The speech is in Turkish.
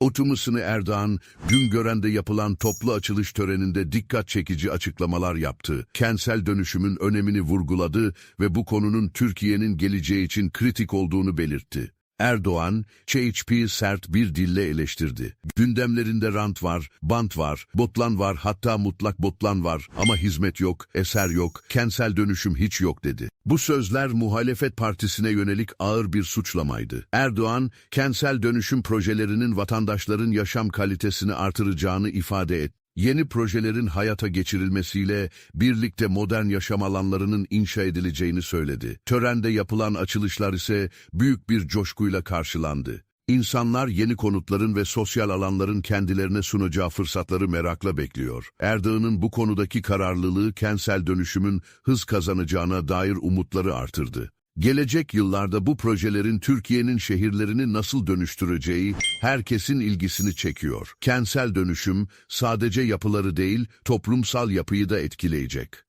Otumusunu Erdoğan, Güngören'de yapılan toplu açılış töreninde dikkat çekici açıklamalar yaptı. Kentsel dönüşümün önemini vurguladı ve bu konunun Türkiye'nin geleceği için kritik olduğunu belirtti. Erdoğan, CHP'yi sert bir dille eleştirdi. Gündemlerinde rant var, bant var, botlan var, hatta mutlak botlan var ama hizmet yok, eser yok, kentsel dönüşüm hiç yok dedi. Bu sözler muhalefet partisine yönelik ağır bir suçlamaydı. Erdoğan, kentsel dönüşüm projelerinin vatandaşların yaşam kalitesini artıracağını ifade etti. Yeni projelerin hayata geçirilmesiyle birlikte modern yaşam alanlarının inşa edileceğini söyledi. Törende yapılan açılışlar ise büyük bir coşkuyla karşılandı. İnsanlar yeni konutların ve sosyal alanların kendilerine sunacağı fırsatları merakla bekliyor. Erdoğan'ın bu konudaki kararlılığı kentsel dönüşümün hız kazanacağına dair umutları artırdı. Gelecek yıllarda bu projelerin Türkiye'nin şehirlerini nasıl dönüştüreceği herkesin ilgisini çekiyor. Kentsel dönüşüm sadece yapıları değil, toplumsal yapıyı da etkileyecek.